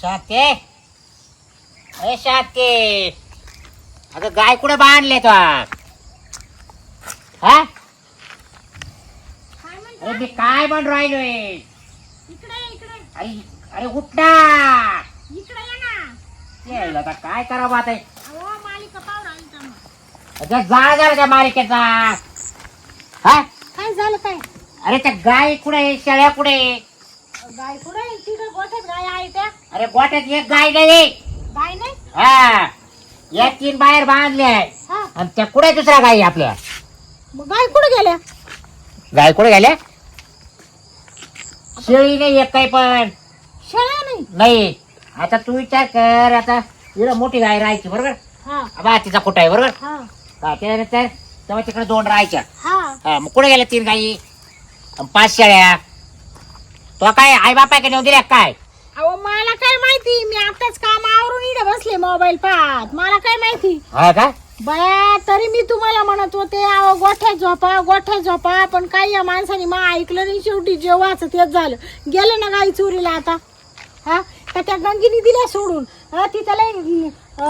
शाते ए शाते अगं गाय कुठे बांधले तो हा? काय म्हणता? अरे मी काय बन राहिलोय? इकडे इकडे. अरे अरे उठ. ना इकडे ये ना. यायला आता काय करावं आता? अहो मालिका पाहू राहिली का मग? अगं जा जरा त्या मालिकेचा. हा? काय झालं काय? अरे त्या गाय कुठे शेळ्या कुठे गाय कुठे आहे? तिकडे गोठ्यात गाय आहे त्या. अरे गोट्यात एक गाय नाही गाय नाही? हा. या तीन बाहेर बांधल्या. हा. आणि त्या कुठे दुसऱ्या गाई आपल्या? मग गाय कुठे गेल्या? गाय कुठे गेल्या? शेळी नाही एक काही पण. शेळ्या नाही? नाही. आता तू विचार कर. आता इकडं मोठी गाय राहायची बरोबर? हा. बा तिचा कुठं आहे बरोबर? हा. हा त्यानंतर तेव्हा तिकडे दोन राहायच्या. हा. हा मग कुठे गेल्या तीन गाई? अन पाच शेळ्या. तो काय आई बापा का नेऊन दिल्या काय? अहो मला काय माहिती? मी आताच काम आवरून इकडे बसले मोबाईल पाहत. मला काय माहिती? हा का? बया तरी मी तुम्हाला म्हणत होते अहो गोठ्यात झोपा गोठ्यात झोपा. पण काही या माणसाने मग ऐकलं नाही. शेवटी जेव्हाच तेच झालं. गेलं ना गाई चोरीला आता? हा? का त्या गंगीने दिल्या सोडून? हा, ती त्याला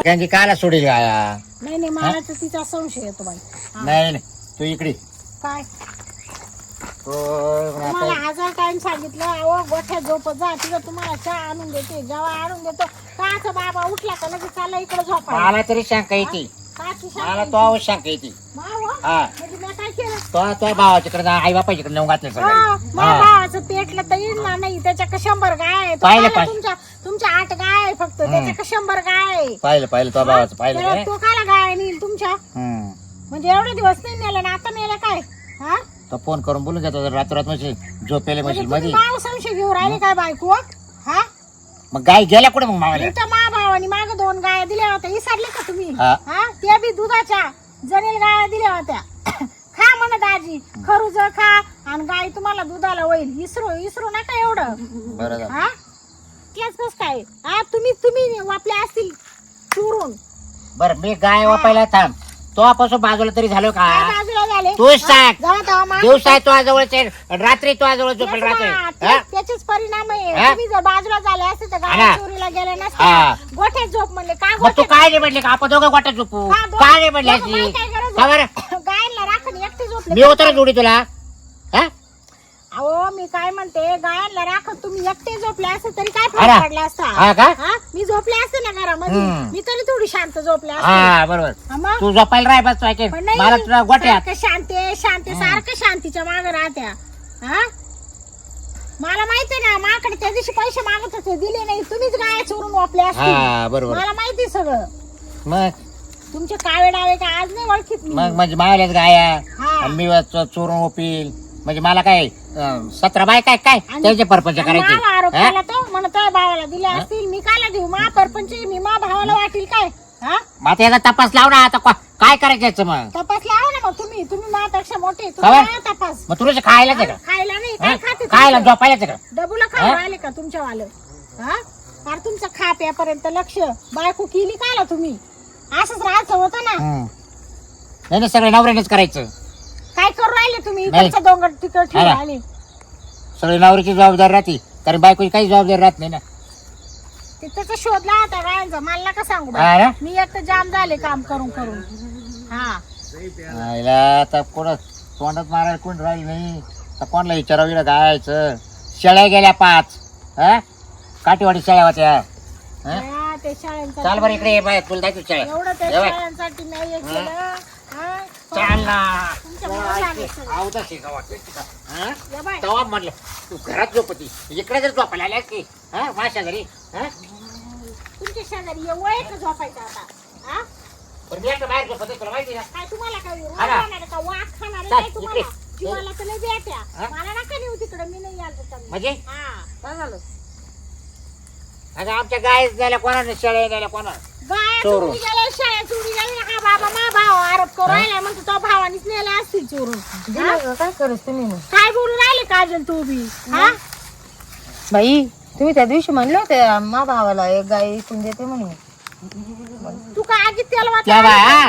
गंगी काला सोडील गाया? नाही नाही मला तर तिचा संशय येतो बाई. हा, नाही नाही. तू इकडे काय? तुम्हाला आता- हजार टाइम सांगितलं अहो गोठ्यात झोपत जा तिथं तुम्हाला चहा आणून देते जेव्हा आणून देतो काचा बाबा उठला का लगेच चालला इकडे झोपा मला तरी शंका येते. मला. तो अवश्य शंका येते. माव, हा? म्हणजे मी काय केलं? तो तो भावाच्याकडे आई बापाच्याकडे नेऊन घातले हा, सगळे माझ्या हा. भावाचं पेटलं तर येईल ना नाही त्याच्या शंभर गाय आहे. तो पाहिलं, काला पाहिलं. तुमच्या तुमच्या आठ गाय आहे फक्त त्याच्या शंभर गाय आहे. पाहिलं पाहिलं तो भावाचं पाहिलं त्याला काय तो काला गाय नेईल तुमच्या? हम्म. म्हणजे एवढे दिवस नाही नेलं ना आता नेलं काय? हा? तो फोन करून बोलून घेतो रातोरात म्हणजे झोपेले म्हणजे तुम्ही मध्ये माव संशय घेऊ राहिले काय बायको? हा? मग गाय गेल्या कुठे मग मावाल्या? इथं मा भावानी माग दोन गाया दिल्या होत्या विसरले का तुम्ही? हा. हा? त्या बी दुधाच्या जणेल गाया दिल्या होत्या. खा म्हणत आजी खरूज खा आणि गाय तुम्हाला दुधाला होईल. इसरू इसरू नका एवढं. बरं झालं. हा? कस काय? हा तुम्ही तुम्ही वापले असतील चुरून. बरं मी गाय वापायला थांब. तो पासून बाजूला तरी झालो का? काय बाजूला झाले तूच सांग. जाऊ तेव्हा मा- दिवस तो जवळच रात्री तो जवळ झोपेल तेच रात्री. ना, हा? तेच- त्याचेच परिणाम आहे. हा? तुम्ही जर बाजूला झाले असते तर हा. चोरीला गेल्या हा. गोठ्यात झोप म्हणले. काय मग तू गोठ्यात? काय नाही म्हटले का? आपण दोघं गोट्यात झोपू. काय नाही म्हटली दोघं अशी. बाई काय गरज का बरं? गायला राखण एकटे झोपले मी ना जोडी तुला. हा? अहो मी काय म्हणते गायांना राखत तुम्ही एकटे झोपले असते तरी काय. फरक पडला असता? हा का? हा? मी झोपले असते ना घरामध्ये. हम्म. मी तरी थोडी शांत झोपले असते. हा बरोबर. हा मग? तू झोपायला राह बस ऐकेन पण नाही, मला तुला गोट्यात. सारखं शांती शांती सारखं शांतीच्या मागे राहत्या. हा? मला माहिती ना माकडे त्या दिवशी पैसे मागत होते दिले नाही. तुम्हीच गाय चोरून वापले असते हा बरोबर. मला माहिती सगळं. मग? तुमचे काळे डावे का आज नाही ओळखीत मी. मग म्हणजे मावल्याच गाया. हा. आणि मी चो- चोरून ओपील. म्हणजे मला काय अं, सतरा बाय काय काय? आणि- त्याचे परपंच आणि मला आरोप करायचे केला तो म्हणतोय भावाला दिले असतील मी काला देऊ? मा परपंच मी मा भावाला वाटील काय? हा? मग आता याचा तपास लाव ना आता को- काय करायचं याचं मग? तपास लावा ना मग तुम्ही तुम्ही माझ्यापेक्षा मोठे काय? तुम्ही लावा तपास. मग तुला खायलाच आहे का? खायला नाही? काय खाते खायला आहे का? डबुला खाऊ हा? राहिले का तुमच्या वालं हा? फार तुमचं खा प्यापर्यंत लक्ष. बायको केली का तुम्ही? असंच राहायचं होतं ना. हम्म. नाही नाही सगळे नवऱ्यानेच करायचं. काय करू राहिले तुम्ही? नाही. इकडचं डोंगर तिकड ठेवून हा. ना. राहिले. सगळे नवऱ्याची जबाबदारी राहते. कारण बायकोची काही जबाबदारी राहत नाही ना. ते त्याचा शोध लावता गायांचा मला नका सांगू. हा ना? मी एक तर जाम झाले काम करून करून. हा. आईला आता कोण तोंडात मारायला कोण राहील नाही. तर कोणाला विचारावं इकडं गायचं शेळ्या गेल्या पाच. हा? काठीवाडी शेळ्या होत्या. हा? हा, ते चाल बरं इकडे ये बाय तुला दाखवू शेळ्या एवढं त्या ये बाय. शाळांसाठी नाही हे? केलं. हा? आलं. आवता हा. तेव्हा म्हटलं तू घरात झोपती. इकडे जर झोपायला आल्यास की हा माझ्या घरी हा? तुमच्या शेजारी का झोपायचं आता? हा? पण मी एकटं बाहेर झोपते तुला माहिती ना? काय तुम्हाला काय रोज हा आहे का? वाघ खाणार काय तुम्हाला. जीवाला तर लय बेट्या हा? मला नका नेऊ तिकडे मी नाही याल त्याच्यात. म्हणजे? हा. काय झालं? अगं आमच्या गाय झाल्या कोणाने? शेळ्या गेल्या कोणा गाय चोरून. चोरी गेल्या शाळा चोरी गेल्या हा बाबा मा भाव आरोप करू राहिला म्हणतो तो भावानीच असतील चोरून. हा? काय तुम्ही मग? काय बोलू राहिले काजल तू बी? हा? बाई तुम्ही त्या दिवशी म्हणले होते मा भावाला एक गाय इकून देते म्हणून. तू काय आगीत त्याला त्या बाय वाचा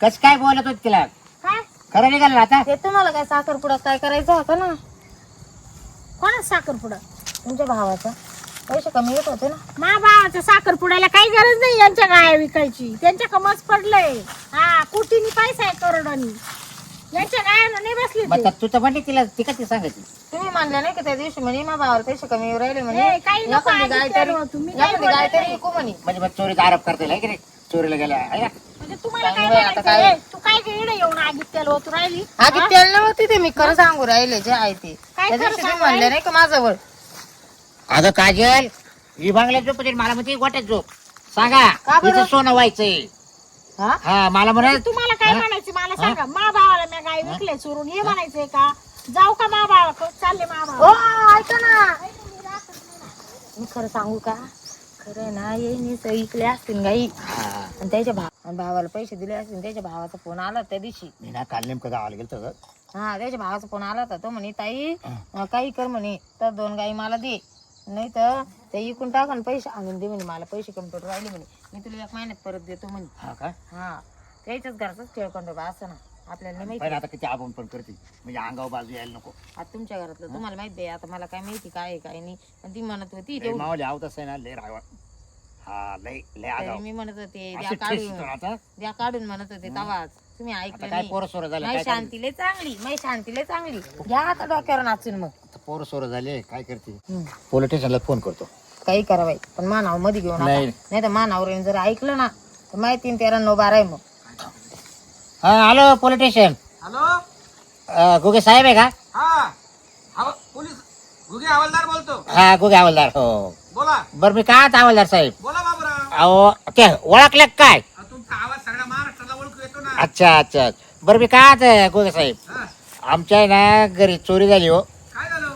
कस काय बोलत होत तिला? काय? खरं निघाल ना आता? ते तुम्हाला काय साखरपुडा काय करायचा होता ना? कोणाच साखरपुडा? तुमच्या भावाचा. पैसे कमी येत होते ना. मा भावाच्या साखरपुड्याला काही गरज नाही यांच्या गाया विकायची. त्यांच्या कमच पडलंय. हा कुटीनी पैसा आहे करोडानी. यांच्या गायानं नाही बसली ते. तर तू तर म्हणली तिला ती सांगायची? तुम्ही म्हणल्या नाही का त्या दिवशी म्हणे मा भावाला पैसे कमी येऊ राहिले म्हणे. ए, काही नको एखादी आधी गाय तरी काही एखादी गाय बोलत तरी नाही. विकू म्हणे. म्हणजे मग चोरीचा आरोप करता येईल है की नाही? चोरीला गेल्या आहे ना म्हणजे तुम्हाला काय चांगलं आहे, आता म्हणायचं काय? ए, तू काय इकडे येऊन आगीत त्याला होत राहिली? आधी तेल नव्हती ते मी खरं सांगू राहिले जे आहे ते. काय त्या खरं दिवशी तुम्ही सांगू म्हणले नाही का माझ्यावर? अगं काजल ही बांगल्यात झोप होती, मला म्हणते गोट्यात झोप. सांगा का बरं? तिचं सोनं व्हायचंय. हा? हा मला म्हणजे तुम्हाला काय? म्हणायचं? मला सांगा मा भावाला मी गाय विकले चोरून? हे म्हणायचंय का? जाऊ का मा भावा? चालले मा ओ भावा ऐका ना. मी खरं सांगू का? खरं ना येईन इकले असतील गाई हा. आणि त्याच्या भाव आणि भावाला पैसे दिले असतील त्याच्या भावाचा फोन आला त्या दिवशी. मी ना काल नेमकं गावाला गेलो हा त्याच्या भावाचा फोन आला होता. तो म्हणे ताई अं, काही कर म्हणे. तर दोन गाई मला दे. नाही तर ते इकून टाक आणि पैसे आणून दे म्हणे मला. पैसे कम्प्युटर राहिले म्हणे. मी तुला एक महिन्यात परत देतो म्हणे. हा का? हा. त्याच्याच घरचाच खेळ करतो बा असं ना. आपल्याला नाही माहिती. पण आता किती आबून पण करते. म्हणजे अंगावर बाजू यायला नको. आता तुमच्या घरातलं तुम्हाला माहिती आहे आता मला काय माहिती काय आहे काय नाही. पण ती म्हणत होती लय तेवढी मावले आवत आहे ना लय रायवा हा लय लय तरी आगाव. मी म्हणत होते द्या अशी ठेस काढून. ना आता. द्या काढून म्हणत होते तवाच. तुम्ही आता ऐकलं काय नाही. पोरं सोरं झाले काय शांतीले चांगली नाही शांतीले चांगली. घ्या आता डोक्यावर नाचून मग. आता पोरं सोरं झाले काय करते? हम्म. पोलीस स्टेशनला फोन करतो. काही करा बाई पण मानावमध्ये घेऊन नाही. नाही तर मानावर जर ऐकलं ना तर माहिती तीन तेरा नऊ बारा आहे मग. हा hello police station hello? Guge साहेब आहे का? हा. हवा पोलीस घुगे हवालदार बोलतो. हा गुगे हवालदार हो. बोला. बरं मी काय आहात हवालदार साहेब? बोला बाबूराव. अहो ते ओळखले काय अहो, तुमचा आवाज सगळ्या महाराष्ट्राला ओळखू येतो ना अच्छा अच्छा. बरं मी काय आहात गुगे साहेब? हा, आमच्या आहे ना घरी चोरी झाली हो. काय झालं?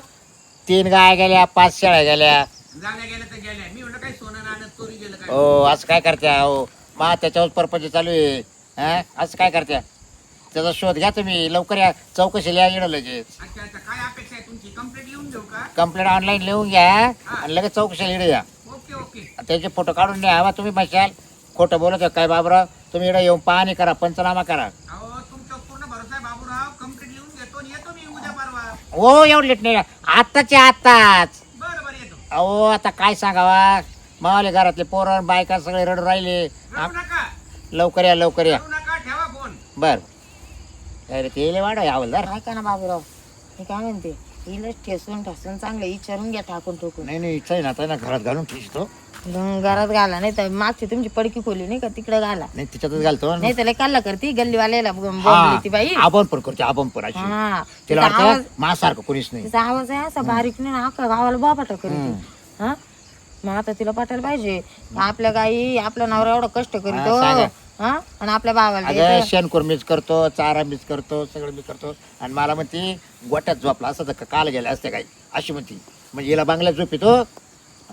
तीन गाय गेल्या पाच शेळ्या गेल्या. जाण्या गेल्या तर गेल्या. मी म्हणलं काय सोनं नाणं चोरी गेलं काय? हो असं काय करत्या? हो. मा त्याच्यावर परपंच चालू आहे. हा? असं काय करत्या? त्याचा शोध घ्या तुम्ही. लवकर या. चौकशी लिहा येणं लगेच. अच्छा अच्छा. काय अपेक्षा आहे तुमची? कंप्लेंट लिहून घेऊ का? कंप्लेंट ऑनलाईन लिहून घ्या आणि लगेच चौकशी लिहिणे या. Okay okay. त्याचे फोटो काढून द्या. हवा तुम्ही म्हणशाल खोटं बोलत आहे. काय बाबराव? तुम्ही इकडे येऊन पाहणी करा पंचनामा करा. अहो तुमचा पूर्ण भरोसा आहे बाबूराव. कंप्लेंट लिहून घेतो आणि येतो मी उद्या परवा. हो एवढं लेट नाही. आत्ताच्या आत्ताच. बरं बरं येतो. अहो आता काय सांगावा? मावाले घरातले पोरं बायका सगळे रडू राहिले. रडू नका. लवकर या लवकर या. रडू नका ठेवा फोन. बर. अरे ते लय वाढ हवालदार ऐका ना बाबूराव. मी काय म्हणते? हिलच ठेसून ठसून चांगलं विचारून घ्या टाकून ठोकून नाही नाही इच्छा आहे ना आता ना घरात घालून ठेवतो मग घरात घाला नाही तर मागची तुमची पडकी खोली नाही का तिकडे घाला. नाही तिच्यातच घालतो. नाही तर कल्ला करती गल्लीवाल्याला बोलली ती बाई. आपण पण करतो आपण पण अशी. हा. तिला वाटतं कोणीच नाही. तिचा आवाज आहे असा बारीक नाही ना अख्खा गावाला करीत. हा? मग आता तिला पाठायला पाहिजे. आपल्या गाई आपल्या नवरा एवढं कष्ट करीतो हा, सांगा. हा? आणि आपल्या भावाला अगं द्यायचं. शेणखोर मीच करतो चारा मीच करतो सगळं मी करतो. आणि मला म्हणते गोट्यात झोपला असं तर काल गेल्या असते काही. अशी म्हणती. म्हणजे हिला बांगल्यात झोपितो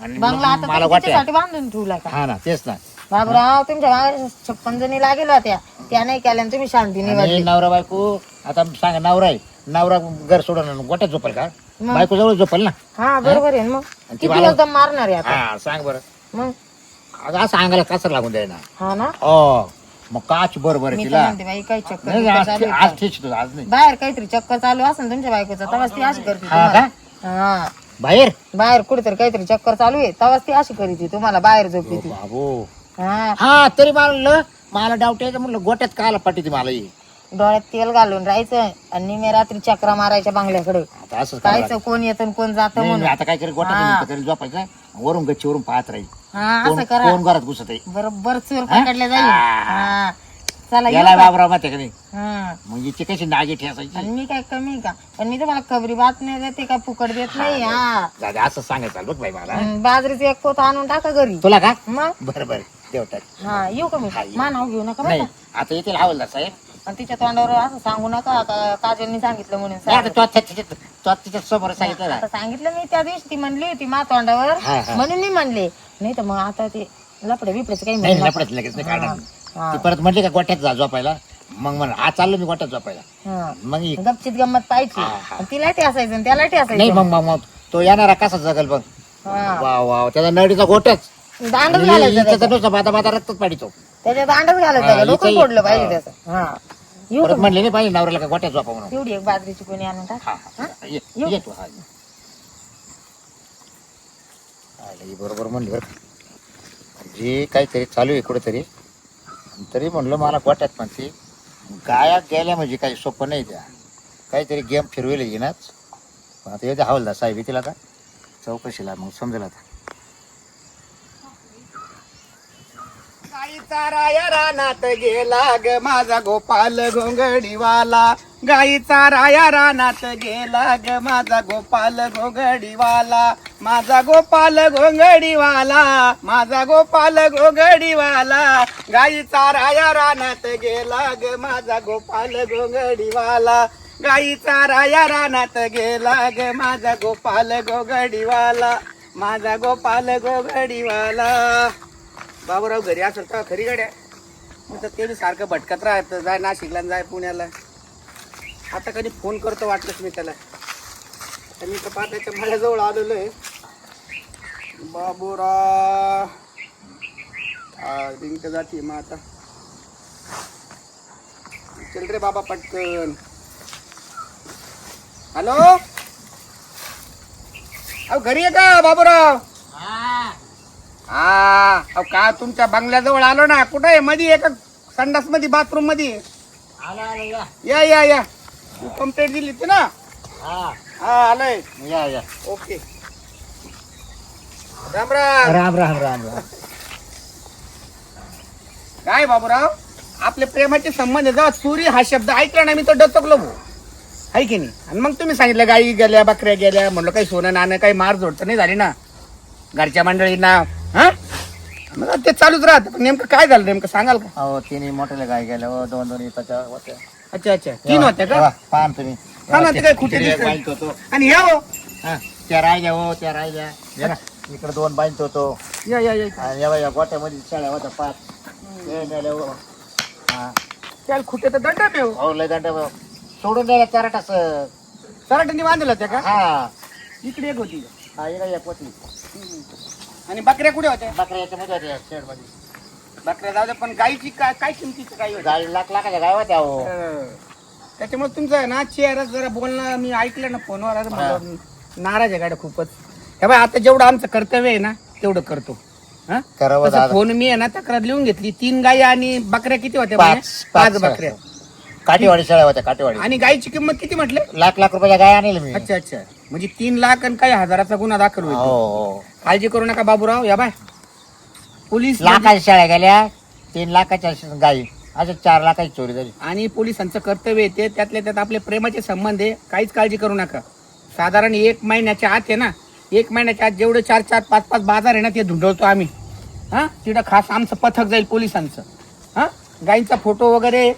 आणि बंगला मग आता मला तुम्ही गोट्या त्याच्यासाठी बांधून ठेवला का हा ना तेच ना. बाबूराव तुमच्या मागे छप्पन जणी लागेल होत्या. त्या नाही केल्या आणि तुम्ही शांती आणि निवडली. नवरा बायको आता सांगा नवरा आहे. नवरा घर सोडून आणि गोट्यात झोपल का? मग? बायको जवळ झोपल ना? हा बरोबर आहे ना मग. आणि ती किती एकदम मारणार आहे आता? हा सांग बरं. मग? अगं असं अंगाला कसर लागून द्याय ना हा ना? हो मग काच बरोबर मी तर तिला. म्हणते बाई काही चक्कर नाही बिक्कर आज चालू आहे आज का? ठीक तुझं आज नाही. बाहेर काहीतरी चक्कर चालू असेल तुमच्या बायकोचं तेव्हाच ती अशी करते हा तुम्हाला. हा. बाहेर? बाहेर कुठेतरी काहीतरी चक्कर चालू आहे. तेव्हाच ती अशी करीती तुम्हाला बाहेर झोपी ती. बाबू. हा. हा तरी मला मला डाऊट यायचं म्हणलं गोट्यात कायला पाठी ती मला ही? डोळ्यात तेल घालून राहायचं आणि मी रात्री चक्रा मारायच्या बांगल्याकडे आता कायचं कोण येतं आणि कोण जातं म्हणून. आता काय करेल. गोट्यात तरी झोपायचं वरून गच्चीवरून पाहत राहील. हा कोण असं करा. कोण घरात घुसत आहे बरोबर चोर हा? पकडले जाईल. हा. चला येऊ याला का? बाबराव माहिती का नाही? हा. मग हिची कशी नागी ठेसायची? आणि मी काय कमी का? पण मी तुम्हाला खबरी बात नाही देते का? फुकट देत नाही हा. जाऊ दे, असं सांगायचं बघ बाई मला. आणि बाजरीचं एक पोत आणून टाका घरी. तुला का? मग? बरं बरं. ठेवतात हा येऊ का मी. मा नाव घेऊ नका बरं नाही का? आता येतील हवलदार साहेब. आणि तिच्या तोंडावर असं सांगू नका का? काजलनी सांगितलं म्हणून नाही, आता सांग. तो त्या- तिच्या- तो तिच्या समोर सांगितलं ना. आता सांगितलं मी त्या दिवशी ती म्हणली होती मा तोंडावर. हा, हा. म्हणून मी म्हणले. नाही तर मग आता ते लपडे बिपडेच काही नाही. लपडत लगेच नाही काढणार. हा. ती परत म्हटली का गोट्यात जा झोपायला मग म्हण हा चाललो मी गोट्यात झोपायला हा. मग ही- गपचित गंमत पाहिजे हा, हा. तिला ते असायचं आणि त्याला ते नाही असायचं मग मग मग तो येणारा कसा जगल बघ हा. वा वा त्याचा नडीचा दांडच घालायचं त्याच्यात. नुसतं बाता बाता रक्तच पाडितो त्याच्यात दांडच घालायचं हा, का? डोकं इथंही- फोडलं पाहिजे हा. त्याचं हा येऊ परत का? म्हणले नाही पाहिजे नवऱ्याला का गोट्यात झोपा म्हणून एवढी एक बाजरीची कोणी आणून टाक हा हा ये येऊ. ये तू हा आलं, ही बरोबर म्हणली बरं का. म्हणजे काहीतरी चालू आहे कुठेतरी तरी म्हणलं मला गोट्यात म्हणते गाया गेल्या म्हणजे काही सोपं नाही त्या. काहीतरी गेम फिरवेल येणार आता येते हवलदार साहेब येतील आता. चौकशीला मग समजेल आता. राया रानात गेला ग माझा गोपाल घोंगडीवाला गाईचा राया रानात गेला ग माझा गोपाल घोगडीवाला. माझा गोपाल घोंगडीवाला माझा गोपाल घोंगडीवाला. गाईचा राया रानात गेला ग माझा गोपाल घोंगडीवाला. गाईचा राया रानात गेला ग माझा गोपाल घोगडीवाला. माझा गोपाल घोगडीवाला. बाबूराव घरी असेल तर खरी गड्या. मग तर ते बी सारखं भटकत राहतं जाय नाशिकला जाय पुण्याला. आता कधी फोन करतो वाटलंच मी त्याला. तर मी तर पाहताच्या माझ्याजवळ आलेलो आहे. बाबूराव. हा रिंग जाते मग आता. चल रे बाबा पटकन. हॅलो? अहो घरी आहे का बाबूराव? हा. अहो का तुमच्या बंगल्याजवळ आलो ना? कुठं आहे? मध्ये एका संडासमध्ये बाथरूममध्ये या या या. कंप्लेंट दिली होती ना? हा. हा आलोय. या या. ओके राम राम. राम राम राम राम. काय बाबूराव? आपले प्रेमाचे संबंध. जेव्हा चोरी हा शब्द ऐकला ना मी तर डचकलो भाऊ. आहे की नाही? आणि मग तुम्ही सांगितलं गाई गेल्या बकऱ्या गेल्या म्हणलं काही सोनं नाणं काही मार जोड तर नाही झाली ना? घरच्या मंडळींना हा? मग ते चालूच राहतं. पण नेमकं काय झालं? नेमकं सांगाल का? अहो तिने मोठ्याला गाय गेल्या हो, दोन दोन येताच्या होत्या. अच्छा अच्छा. तीन होत्या का? पाहा ना तुम्ही. हा ना, ते काय खुटे तिकडे दिसतात. बाईंत होतो. आणि ह्या हो. हा, त्या राहिल्या हो त्या राहिल्या. हे ना, इकडे दोन बाईंत होतो. या या या. आणि या बाई या गोट्यामध्ये शाळ्या होत्या पाच. हे हो. हा त्याला खुटे तर दंड आहे हो लय दंड हो. सोडून द्यायला चार तास सराट्यांनी बांधलं होत्या का? हा. इकडे एक होती. हा इकडे या पोती आणि बकऱ्या कुठे होत्या? बकऱ्या याच्यामध्ये होत्या शेडमध्ये बकऱ्या जाऊ द्या, पण गाईची काय काय किमतीची होती? गाडी लाख लाखाच्या गाय होत्या हो. अं, त्याच्यामुळे तुमचं आहे ना चेहरा जरा बोलणं मी ऐकलं ना फोनवर अरे नाराज आहे गाड्या खूपच. हे बाय आता जेवढं आमचं कर्तव्य आहे ना तेवढं करतो. हा? करावं तसं दादा. फोन मी आहे ना तक्रार लिहून घेतली. तीन गाई आणि बकऱ्या किती होत्या पाच म्हणे? पाच बकऱ्या. काठीवाडी शाळा होत्या काठीवाडी. आणि गाईची किंमत किती म्हटले? लाख लाख रुपयाच्या गाय आणली मी. अच्छा अच्छा. म्हणजे तीन लाख आणि काही हजाराचा गुन्हा दाखल हो होईल हो. काळजी करू नका बाबूराव या बाय. पोलीस लाखाच्या शाळ्या गेल्या तीन लाखाच्या गाई अशा चार लाखाची चोरी झाली. आणि पोलिसांचं कर्तव्य येते त्यातल्या त्यात आपले प्रेमाचे संबंध आहे काहीच काळजी करू नका. साधारण एक महिन्याच्या आत आहे ना एक महिन्याच्या आत जेवढे चार चार पाच पाच बाजार आहे ना ते धुंडवतो आम्ही. हा? तिथं खास आमचं पथक जाईल पोलिसांचं. हा? गाईंचा फोटो वगैरे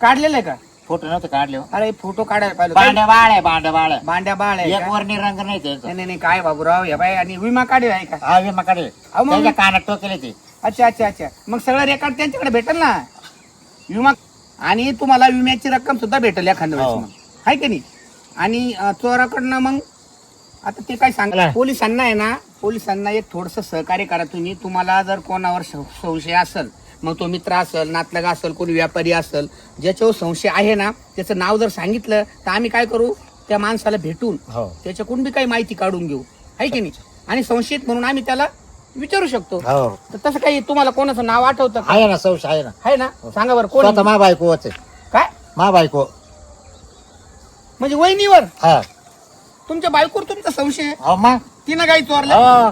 काढलेला आहे का? फोटो नव्हते काढले हो. अरे फोटो काढायला पाहिजे बांड्या बाळ आहे बांड्या बाळ आहे. बांड्या बाळ आहे एक का? वर्णी रंग नाही त्यांचा नाही नाही नाही, काय बाबूराव या बाई आणि विमा काढेल आहे का हा विमा काढले अहो, मग- त्याच्या कानात टोकेले ते अच्छा अच्छा अच्छा मग सगळं रेकॉर्ड त्यांच्याकडे भेटेल ना विमा आणि तुम्हाला विम्याची रक्कम सुद्धा भेटेल एखाद्या हो. वेळेस मग आहे की नाही आणि अं, चोराकडनं मग आता ते काय सांग. पोलिसांना आहे ना पोलिसांना एक थोडस सहकार्य करा तुम्ही तुम्हाला जर कोणावर सं- संशय असेल मग तो मित्र असेल नातलगा असेल कोणी व्यापारी असेल ज्याच्यावर संशय आहे ना त्याचं नाव जर सांगितलं तर आम्ही काय करू? त्या माणसाला भेटून हो. त्याच्याकडून बी काही माहिती काढून घेऊ. आहे की नाही? आणि संशयित म्हणून आम्ही त्याला विचारू शकतो. हो. तर तसं काही तुम्हाला कोणाचं नाव आठवतं का? आहे ना सौश आहे ना. आहे ना? सांगा बरं कोण? स्वतः मा बायको होते. काय? मा बायको. म्हणजे वहिनीवर? हा. तुमच्या बायकोवर तुमचा संशय आहे. हो मग तिनं गाई चोरल्या? हो.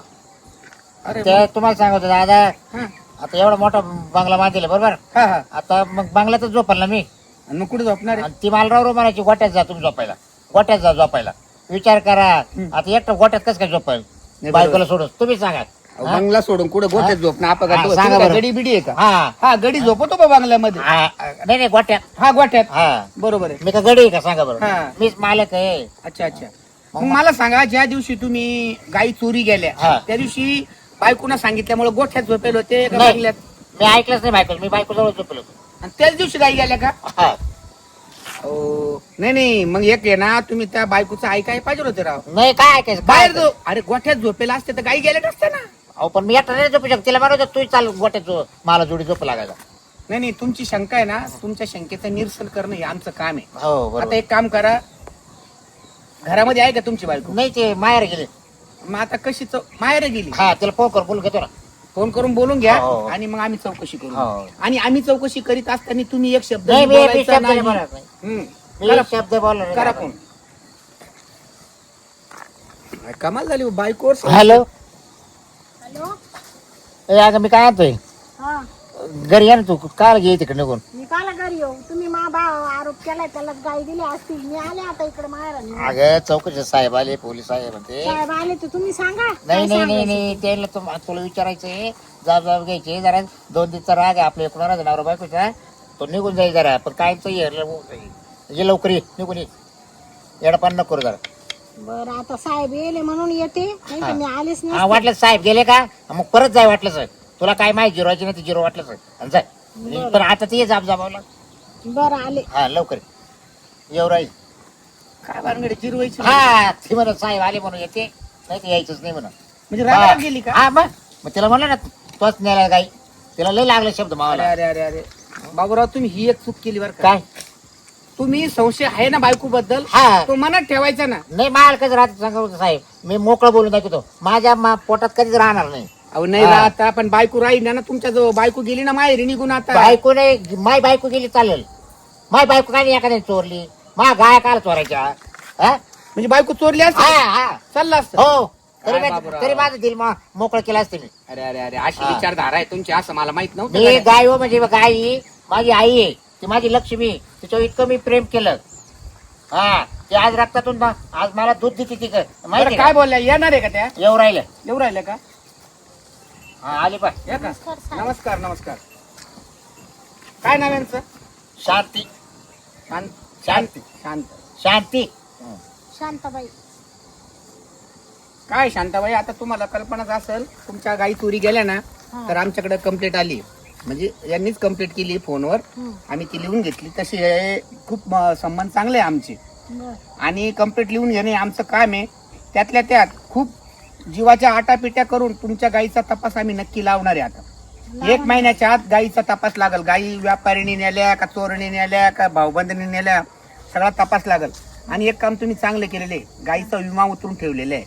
अरे तुम्हाला सांगतो दादा. हा. आता एवढा मोठा बंगला बांधलेला बरोबर? हा हा. आता मग बंगल्यातच झोपल ना मी. आणि मग कुठे झोपणार आहे? आणि ती मला राव म्हणायची गोट्यात जा तुम्ही झोपायला. गोट्यात जा झोपायला. विचार करा. आता एकटं गोट्यात कसं काय झोपायला बायकोला सोडून. तुम्ही सांगा. अहो, हा? बंगला सोडून कुठे गोट्यात झोपणं? हा, आपण सांगा बरं. गडी बिडी आहे का? हा. हा गडी झोपतो बा बंगल्यामध्ये? हा, नाही नाही गोट्यात. हा गोट्यात. हा. बरोबर आहे. मी का गडी आहे का? सांगा हा. बरं मीच मालक आहे. अच्छा अच्छा. मग मला सांगा ज्या दिवशी तुम्ही गाई चोरी गेल्या हा. त्या दिवशी बायकोना सांगितल्यामुळे गोठ्यात झोपेल होते का नाही. बंगल्यात मी ऐकलंच नाही बायको मी बायको जवळ झोपलो. आणि त्याच दिवशी गाई गेल्या का? हा. नाही नाही. मग एक आहे ना तुम्ही त्या बायकोचं ऐकायला पाहिजे होते राव? नाही काय ऐकायचं? बाहेर जो अरे गोठ्यात झोपेला असते तर गाई गेल्या नसत्या ना. अहो पण मी एकटा नाही झोपू शकतो. तिला होतो, तू चाल गोट्यात झो- मला जोडी झोप लागायला. नाही नाही. तुमची शंका आहे ना तुमच्या शंकेचं निरसन करणं हे आमचं काम आहे. हो आता बरोबर एक काम करा. घरामध्ये आहे का तुमची बायको? नाही ते माहेर गेले. मग आता कशी चौ माहेर गेली हा तिला फोन कर बोलून घेतो ना फोन करून बोलून घ्या हो, हो. आणि मग आम्ही चौकशी करू हो. आणि आम्ही चौकशी करीत असताना तुम्ही एक शब्द नाही मी मी बोलायचा शब्द नाही नाही. बोलत नाही. हम्म. मी करा- शब्द बोललो नाही. करा फोन काय कमाल झाली बायकोवर हॅलो हॅलो ए अगं मी काय आणतोय हा घरी या ना तू. काल घे तिकडे निघून. मी काला घरी येऊ? तुम्ही मा भाव आरोप केलाय त्याला गाई दिली असतील मी आले आता इकडे माहेराने. अगं चौकशी साहेब आले पोलीस साहेब म्हणते. साहेब आले तर तुम्ही सांगा. नाही नाही नाही? नाही. त्याला तुम- तुला विचारायचंय. जाब जाब घ्यायचे. जरा दोन दिवसचा राग आहे आपल्या एकूण राजा नवरा बायकोचा तो निघून जाईल जरा. पण काय तो ये लवकर ये. निघून ये. येडपान नको करू जरा. बरं आता साहेब येले म्हणून येते. नाही तर मी आलेच हा वाटलं साहेब गेले का? मग परत जाय वाटलं सर तुला काय माहिती जिरोची नाही जिरो वाटलं आणि जाय. पण आता ते जाब जाबावला बरं आले. हा लवकर ये. येऊ राहील. काय भानगड जिरवायची हा ती म्हणत साहेब आले म्हणून येते. नाही तर यायचंच नाही म्हणून म्हणजे रागाला गेली का? हा मग. मग तिला म्हणलं ना तोच न्यायला गाई. तिला लय लागले शब्द अरे मावाला. अरे अरे अरे बाबूराव तुम्ही ही एक चूक केली बरं का? काय? तुम्ही संशय आहे ना बायको बद्दल हा. तो मनात ठेवायचा ना. नाही माल कधी राहत सांगा साहेब. मी मोकळं बोलून दाखवतो. माझ्या मा- पोटात कधीच राहणार नाही. अहो नाही हा. राहत पण बायको राहील ना तुमच्या जो बायको गेली ना माहेरी निघून आता. बायको नाही माय बायको गेली चालेल. माय बायको काय नाही एखाद्याने चोरली मा गाय काल चोरायच्या हा? म्हणजे बायको चोरली असते? हा हा. चालला असतं. हो. तरी काय मी- बाबूराव? तरी माझं दिल मा- मोकळं केलं असतं मी. अरे अरे अरे अशी हा. विचारधारा आहे तुमची असं मला माहीत नव्हतं मी. गाय हो म्हणजे गाय ही माझी आई आहे ती माझी लक्ष्मी तिच्यावर इतकं मी प्रेम केलं. हा ते आज रक्तातून ना- आज मला दूध देते ती बरं, माहिती काय बोलल्या? येणार आहे का त्या? येऊ राहिलं. येऊ राहिल्या का? हा आली पाय. या का? नमस्कार साहेब. नमस्कार नमस्कार. काय नाव यांचं? शांती. शांत. शांती. शांत. शांती शांताबाई. काय शांताबाई आता तुम्हाला कल्पनाच असेल तुमच्या गाई चोरी गेल्या ना हा. तर आमच्याकडे कंप्लेंट आली. म्हणजे यांनीच कंप्लेंट केली फोनवर. हं, आम्ही ती लिहून घेतली. तसे हे खूप म, संबंध चांगले आहे आमचे. बरं. आणि कंप्लेंट लिहून घेणे आमचं काम आहे. त्यातल्या त्यात खूप जीवाच्या आटापिट्या करून तुमच्या गाईचा तपास आम्ही नक्की लावणार आहे आता. एक महिन्याच्या आत गाईचा तपास लागल. गाई व्यापारीने नेल्या का चोरणी नेल्या का भाऊबंदनी नेल्या सगळा तपास लागल. आणि एक काम तुम्ही चांगलं केलेलं गाईचा विमा उतरून ठेवलेला आहे.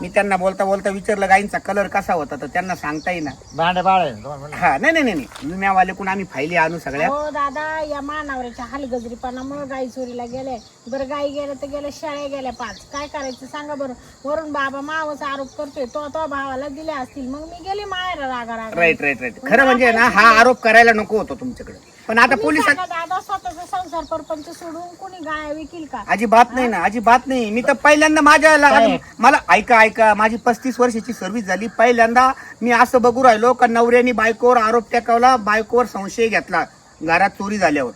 मी त्यांना बोलता बोलता विचारलं गाईंचा कलर कसा होता? तर त्यांना सांगता येईना. भांड बाळ आहे, तुम्हाला म्हणलं. हा नाही नाही नाही नाही. विम्यावाले कोण आम्ही फायली आणू सगळ्या. हो दादा या मानावरच्या हलगजरीपणामुळे गाई चोरीला गेले. बरं गाई गेल्या तर गेल्या शाळा गेल्या पाच. काय करायचं सांगा बरं. वरून बाबा मावाचा आरोप करतोय तो तो भावाला दिले असतील. मग मी गेले माहेर रागा रागा राईट राईट राईट खरं म्हणजे ना हा आरोप करायला नको होतो तुमच्याकडे. पण आता तुम्ही पोलिसात सांगा दादा स्वतःचा संसार परपंच सोडून कोणी गाय विकील का? अजिबात नाही ना अजिबात नाही. मी तर पहिल्यांदा माझ्या काय? मला ऐका ऐका माझी पस्तीस वर्षाची सर्व्हिस झाली. पहिल्यांदा मी असं बघू राहिलो का नवऱ्याने बायकोवर आरोप टाकवला बायकोवर संशय घेतला घरात चोरी झाल्यावर.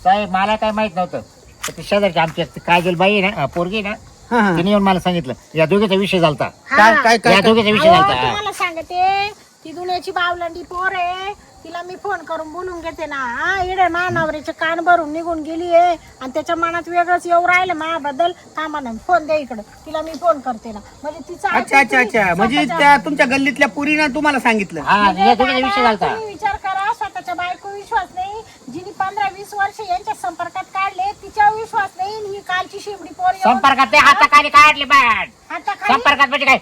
साहेब मला काय माहीत नव्हतं. तर ती शेजारची आमची काजल बाई आहे ना पोरगी आहे ना हा, हा. तिने येऊन मला सांगितलं. या दोघीचा विषय झालता. काय काय काय या दोघीचा विषय अहो, झालता. तुम्हाला सांगते ती दुनियाची बावलंडी पोर आहे. तिला मी फोन करून बोलून घेते ना. हा इडे मानावरीचे कान भरून निघून गेली आहे. आणि त्याच्या मनात वेगळंच येऊ राहिलं माझ्याबद्दल थांबा ना फोन दे इकडं. तिला मी फोन करते ना. म्हणजे तिचा अच्छा अच्छा अच्छा. म्हणजे त्या तुमच्या गल्लीतल्या पुरीनं तुम्हाला सांगितलं? हा म्हणजे या दोघीचा विषय झालता तुम्ही विचार करा. स्वतःच्या बायको विश्वास नाही. जिने पंधरा वीस वर्ष यांच्या संपर्कात काढले तिच्यावर विश्वास नाही आणि ही कालची शिमडी पोर येऊन संपर्कात ते हाताखाली काढले बॅट हाताखाली- संपर्कात म्हणजे काय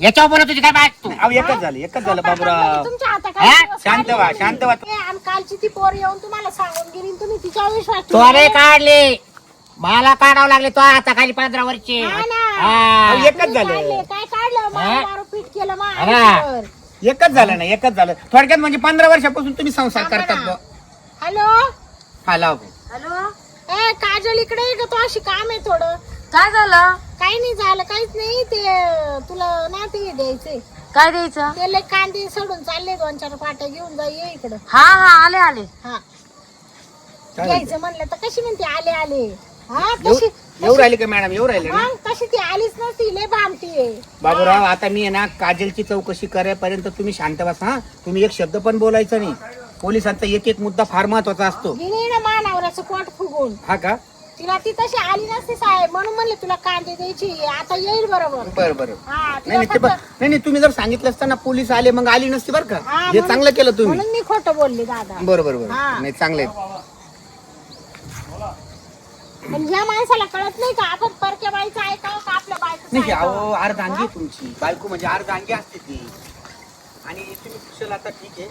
याच्यावर बोलत तुझी काय बॅट तू अहो एकच झालं एकच झालं संपर्कात म्हणजे बाबूराव तुमच्या हाताखाली हा? दिवस शांत व्हा, काढले शांत व्हा. आणि कालची ती पोर येऊन तुम्हाला सांगून गेली आणि तुम्ही तिच्यावर विश्वास तोरे ठेवला. काढले मला काढावं लागले तो हाताखाली पंधरा वर्षे हा ना. हा. एकच तुम्ही झालं काढले, काय काढलं हा? मारू केलं मा हा ना. आयुष्यभर. एकच झालं ना एकच झालं थोडक्यात म्हणजे पंधरा वर्षापासून तुम्ही संसार करतात. बुवा. हॅलो? हा लाव हॅलो? ए काजल इकडे ये ग तो अशी काम आहे थोडं. काय झालं? काही नाही झालं काहीच नाही ते तुला ना ते द्यायचंय. काय द्यायचं? ते लय कांदे सोडून चालले दोन चार पाट्या घेऊन जा ये इकडं. हा हा आले आले. हा. काय घ्यायचं म्हणलं तर कशी म्हणते आले आले. हा कशी येऊ राहिले का मॅडम? येऊ राहिले ना? मग तशी ती आलीच नसती लय भामटी आहे. बाबूराव आता मी आहे ना काजलची चौकशी करेपर्यंत तुम्ही शांत बसा हा. तुम्ही एक शब्द पण बोलायचा नाही. पोलिसांचा एक एक मुद्दा फार महत्त्वाचा असतो. गेली ना मानावऱ्याचं पोट फुगून. हा का? तिला ती तशी आली नसते साहेब म्हणून म्हणले तुला कांदे द्यायची आता येईल बरोबर. बरं बरं. हा नाही तिला नाही ते बघ फक्त- नाही नाही तुम्ही जर सांगितलं असतं ना पोलीस आले मग आली नसती बरं का? हा, हे म्हणून- चांगलं केलं तुम्ही. म्हणून मी खोटं बोलले दादा. बरं बरं बरं. हा. नाही चांगले पण ह्या माणसाला कळत नाही का आपण परक्या बाईचं ऐकावं का आपल्या बायको नाही. अहो अर्धांगी आहे तुमची. बायको म्हणजे अर्धांगी असते ती. आणि तुम्ही कुशल आता ठीक आहे.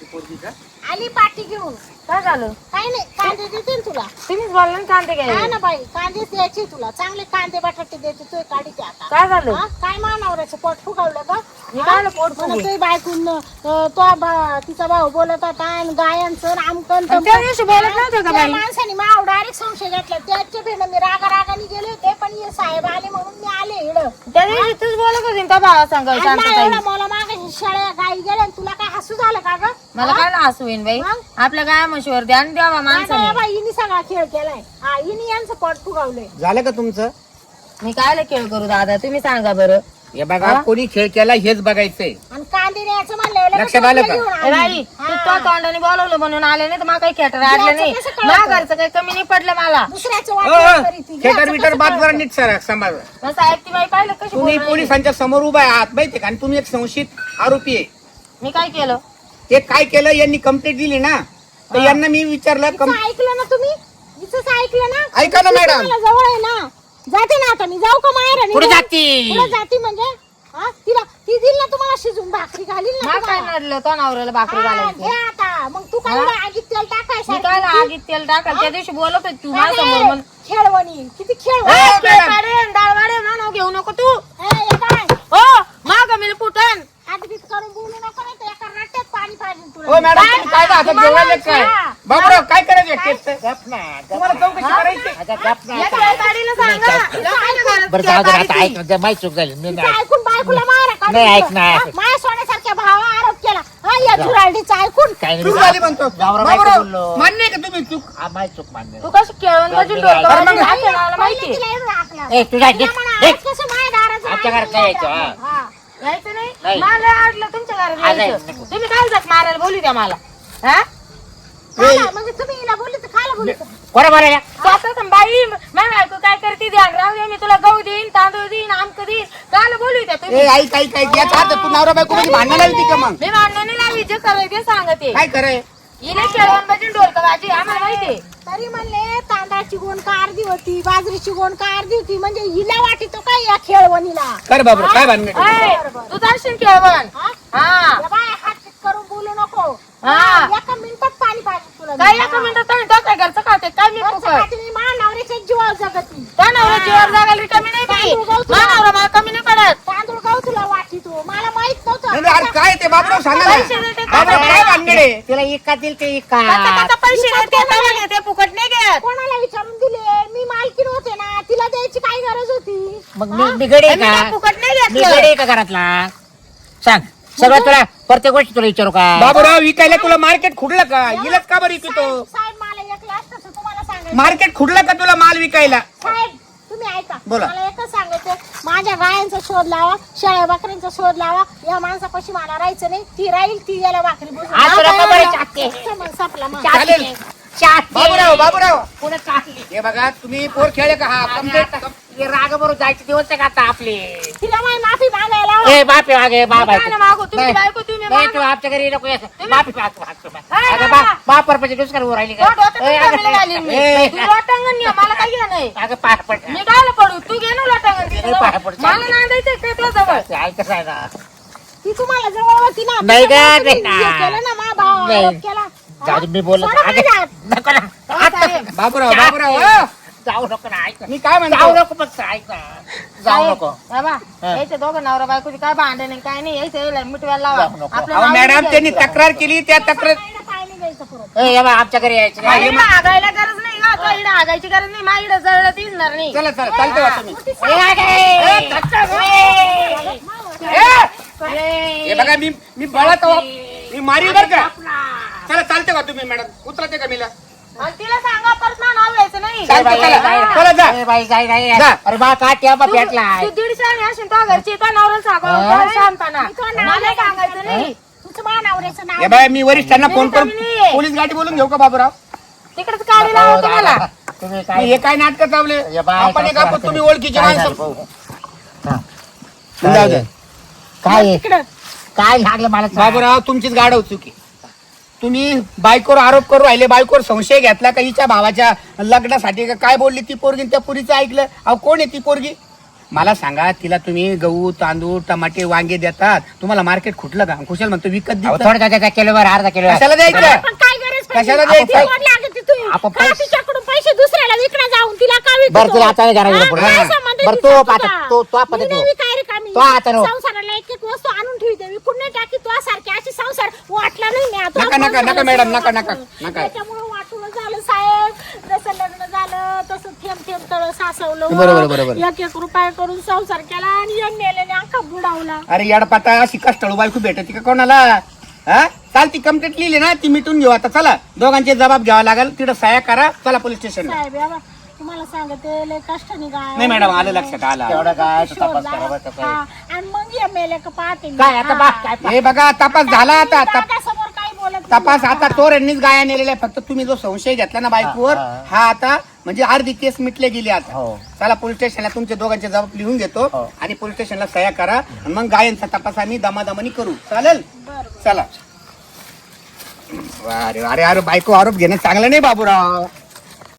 ती पोरगी का? आली पाठी घेऊन. काय झालं? काही नाही कांदे देते ना तुला. तुम्हीच बोलला ना कांदे हा काय ना बाई कांदे द्यायचे तुला. चांगले कांदे बटाटे देते तू काढीते आता. काय झालं? हा? काय मानावऱ्याचं पोट फुगवलं का? मी काय पोट फुगवलं? तुझी बायकून तो बा- तिचा भाऊ बोलत होता आणि गायांचं आमकन आणि त्या. दिवशी बोलत नव्हते का बाई? माणसाने माव डायरेक्ट संशय घेतला. त्याच्या भेण मी रागा रागाने गेले होते पण हे साहेब आले म्हणून मी आले इकडं त्या दिवशी तूच बोलत होती ना त्या भावा सांग आणि शांत नाही एवढं मला मागे शाळा गाई गेल्या आणि तुला काय हसू झालं का ग मला काय ना हसू येईन बाई? मग? आपल्या गाया म्हशीवर ध्यान द्यावा माणसाने. बाई हिने सगळा खेळ केलाय. हा हिने यांचं पोट फुगवलंय. झालं का तुमचं? मी काय खेळ करू दादा? तुम्ही सांगा बरं. हे बघा कोणी खेळ केला हेच बघायचंय. आणि कांदे न्यायचं म्हणलं लगेच लक्षात आलं का? घेऊन ए आली. बाई तू तो तोंडाने बोलवलं म्हणून आले नाही तर मला काही खेटर आडलं नाही. याचं कसं कळतं? माझ्या घरचं काही कमी नाही पडलं मला. दुसऱ्याचं याचं कसं कळतं? जरा नीट सर सांभाळ. मग साहेब ती बाई पाहिलं कशी तुम्ही बोलून राहिली? पोलिसांच्या समोर उभा आहात माहितीये का? आणि तुम्ही एक संशयित आरोपी आहे. मी काय केलं? ते काय केलं? यांनी कंप्लेंट दिली ना? तर यांना मी विचारलं कम- ऐकलं ना तुम्ही? ऐकलं ना? ऐका ना मॅडम. जवळ आहे ना? जाते ना आता मी. जाऊ का माहेर कुठे जाती? जाती म्हणजे? हा? तिला ती दिल ना तुम्हाला शिजून भाकरी घालील ना मला काय तुम्हाला. नडलं तो नवऱ्याला भाकरी हा, घालायची. घे आता. मग तू काय? एवढं आगीत तेल टाकायचं मी काय ना आगीत तेल टाकाल त्या दिवशी बोलत होती तू माझ्यासमोर म्हण खेळवणी. किती ए, मॅडम. मानव घेऊ नको तू. काय? हो माग मी फुटन आगीत करून बोलू नको नाही तर एका रट्ट्यात पाणी पाहिजे तुला हो मॅडम तुम्ही काय हातात जेवायला काय हा. बाबूराव काय? करायचं? गप ना तुम्हाला चौकशी करायची? आता गप ना. या आता. खेळपाडीला सांगा. लोकांच्या घरात बरं आता. ऐक ना, माहिती चूक झाली. मी नाही ऐकून बायकोला मारा नाही, ऐक. ना. माझ्या सोन्यासारख्या भावा आरोप केला. हा या झुराडीचं ऐकून. काय चूक नाही झाली म्हणतो. गावरान बायको बाबूराव बोललो. मान्य आहे का तुम्ही चूक? हा माहिती चूक मान्य तू कशी. ए कसं दाराचं घरात काय यायचं. हा. यायचं नाही? नाही. मला आडलं तुमच्या घरात आज यायचं. तुम्ही काय जात मारायला बोलू द्या मला. हा? म्हणजे तुम्ही हिला बोलली तर खायला बोलली तर. कोणा बरं स्वतः तर बाई मॅम ऐकू काय करते ध्यान राहू दे मी तुला गहू देईन तांदूळ देईन आमक देईन. काय बोलू द्या तुम्ही. ए ऐक ऐक ऐक याचा अर्थ तू नवरा बायको मध्ये भांडण लावली का मग? मी भांडणी लावी जे करायचे ते सांगते. काय करे हिने खेळून बसून ढोलका भाजी आम्हाला माहिती तरी म्हणले तांदळाची गोण का अर्धी होती? बाजरीची गोण का अर्धी होती? म्हणजे हिला वाटितो काय या खेळवणीला? कर बाबू काय भानगड तू जाशील खेळवण? हा? हा. या बाय हात चित करून बोलू नको. हा. एका मिनिटात पाणी पाहिजे तुला काय एका मिनिटात? तुम्ही डोक्या घरचं खाते. काय मी फुकट नवऱ्याच्या जीवावर जगती. त्या नवरा जीवर जागायला कमी नाही नवरा मला कमी नाही पडत. तांदूळ गाव तुला वाटितो? मला माहीत नाही, नव्हतं अरे काय ते बाबूराव सांगा पैसे बाबूराव काय भानगड आहे? तिला इका दिल ते इका पैसे देते तेव्हा घेते फुकट नाही घेत कोणाला विचारून दिले मी मालकीन होते ना तिला द्यायची काय गरज होती मग मी आहे मी काय का फुकट नाही मी गडी घेतलं? आहे का घरातला? सांग. सगळं तुला प्रत्येक गोष्टी तुला विचारू का? बाबूराव विकायला तुला मार्केट खुडलं का? हिलाच का बरं विकतो साहेब साहेब, मला एक लास्ट असं तुम्हाला सांगायचं. मार्केट खुडलं का तुला माल विकायला? साहेब तुम्ही ऐका. बोला. मला एकच सांगायचं माझ्या गायांचा शोध लावा शेळ्या बकऱ्यांचा शोध लावा. या माणसापाशी मला राहायचं नाही. ती राहील ती याला भाकरी. आज तुला चाकते. संपला मग. चालेल. बाबूराव बाबूराव. पुढे चालली हे बघा तुम्ही पोर खेळले का? हा कंप्लेंट राग बरोबर जायचे दिवस आहे का आता आपले? तिला माझी माफी मागायला. ए बापे मागे बाप ना मागू? तुमची बायको तुम्ही नाही मागा. तू आमच्या घरी नको येस. तुम्ही- बापी मागतो मागतो अरे अगं बाबा. बा बाप परपंच दुसऱ्या उभं राहिली का? लोटांगण मला काही घेणं नाही. अगं पाय पड. मी काय पडू. तू घे ना लोटांगण जवळ. पड, मला चालते. नांदायचंय काय तुझ्या जवळ. ऐक कसं आहे ना. ती तुम्हाला जवळ होती ना. नाही तुम्ही नाही. हे केलं ना मा भाव. आरोप केला. जाऊ मी बोलत सोडा अगं, माझ्या हात. नको ना हो, आता- साहेब. बाबूराव. बाबूराव अ, जाऊ नको ना ऐक. मी काय जाऊ म्हणतो नको फक्त ऐक. ना जाऊ नको. बाबा हा. दोघं नवरा बायकोची काय भांडण आहे, काय नाही यायचं यायला मिटवायला लावा. जाऊ नको. आपलं अहो नाव मॅडम नाही त्यांनी घ्यायचं. तक्रार केली त्या तक्रार बाईला पाय नाही द्यायचं परत. ए या बा, आमच्या घरी यायचं. नाही. हागायला गरज नाही का तो इकडं हागायची गरज नाही मा इकडं जळलं दिसणार नाही. चला चला चालते वा तुम्ही. मोठी ए, साई- अगं, ए, धक्का, ए. ए, हे बघा मी मी बळत आहो. मी मारी बर का? चला चालते का तुम्ही मॅडम उतरते का मीला? आणि तिला सांगा परत ना नाव घ्यायचं नाही ए, बाई, चला, जाय ना. चला, जा. ए, बाई जाय नाही जा. अरे बा का त्या बा तू पेटलाय तू दीडशे आणि असेल तो घरची तो नवरा हा? सांगा नाव मला नाही सांगायचं नाही तुझं मा नवऱ्याचं नाव हे बाय मी वरिष्ठांना फोन करून. पोलीस गाडी बोलून घेऊ का बाबूराव तिकडेच काढी लावा तुम्हाला तुम्ही मी काय हे काय नाटक चावले बाय, आपण एक आपण तुम्ही ओळखीचे काय माणसं झालं, हा. जाऊ दे. काय आहे? तिकडं काय लागलं मला सांग. बाबूराव तुमचीच गाडव चुकी तुम्ही बायकोवर आरोप करू राहिले बायकोवर संशय घेतला का हिच्या भावाच्या लग्नासाठी? का काय बोलली ती पोरगी आणि त्या पुरीचं ऐकलं? अहो कोण आहे ती पोरगी? मला सांगा तिला तुम्ही गहू तांदूळ टमाटे वांगे देतात. तुम्हाला मार्केट खुटलं का? खुशाल म्हणतो विकत देऊ थोडं त्याचा किलोवर अर्धा किलो. कशाला द्यायचं? कशाला आपण द्यायचं? पैसे- तिच्याकडून पैसे दुसऱ्याला विकणं जाऊन तिला का विकतो? बरं, तुला हा? पुढे. काय. संबंध बरं, तिचा तो तुझा? आता- तो- तो आपण मी नाही देतो. विकाय रिकामी. तो. संसाराला एक एक वस्तू आणून ठेवते विकून नाही टाकी तो सारखी अशी संसार वाटला नाही मी आता नका, नका, संसाराला नका, मॅडम, नका, नका. नका. त्याच्यामुळं वाटून झालं साहेब जसं लग्न झालं तसं थेंब थेंब तळ सासवलं बरोबर, बरोबर. एक एक रुपये करून संसार केला आणि एक मेल्याने अख्खा बुडावला अरे याडपाता अशी कष्टाळू बायको भेटते का कोणाला हा चाल ती कंप्लेंट लिहिली ना ती मिटून घेऊ आता चला दोघांचे जबाब घ्यावा लागेल तिथं सह्या करा चला पोलीस स्टेशनला साहेब तुम्हाला सांगते लय कष्टाने गाय नाही मॅडम आलं लक्षात आलं तेवढं काय शोध तपास झाला. करा बरं का हा, आणि मग या मेल्या का पाहते मी. काय आता हा. बा काय हे बघा तपास झाला आता तप- दादासमोर काही बोलत नाही. तपास आता तो यांनीच गाया नेलेला आहे फक्त तुम्ही जो संशय घेतला ना बायकोवर हा, हा. हा आता म्हणजे अर्धी केस मिटले गेली आता हो. चला पोलीस स्टेशनला तुमचे दोघांचे जबाब लिहून घेतो हो. आणि पोलीस स्टेशनला सह्या करा आणि मग गायांचा तपास आम्ही दमादमानी करू चालेल चला अरे अरे अरे बायको आरोप घेणं चांगलं नाही बाबूराव.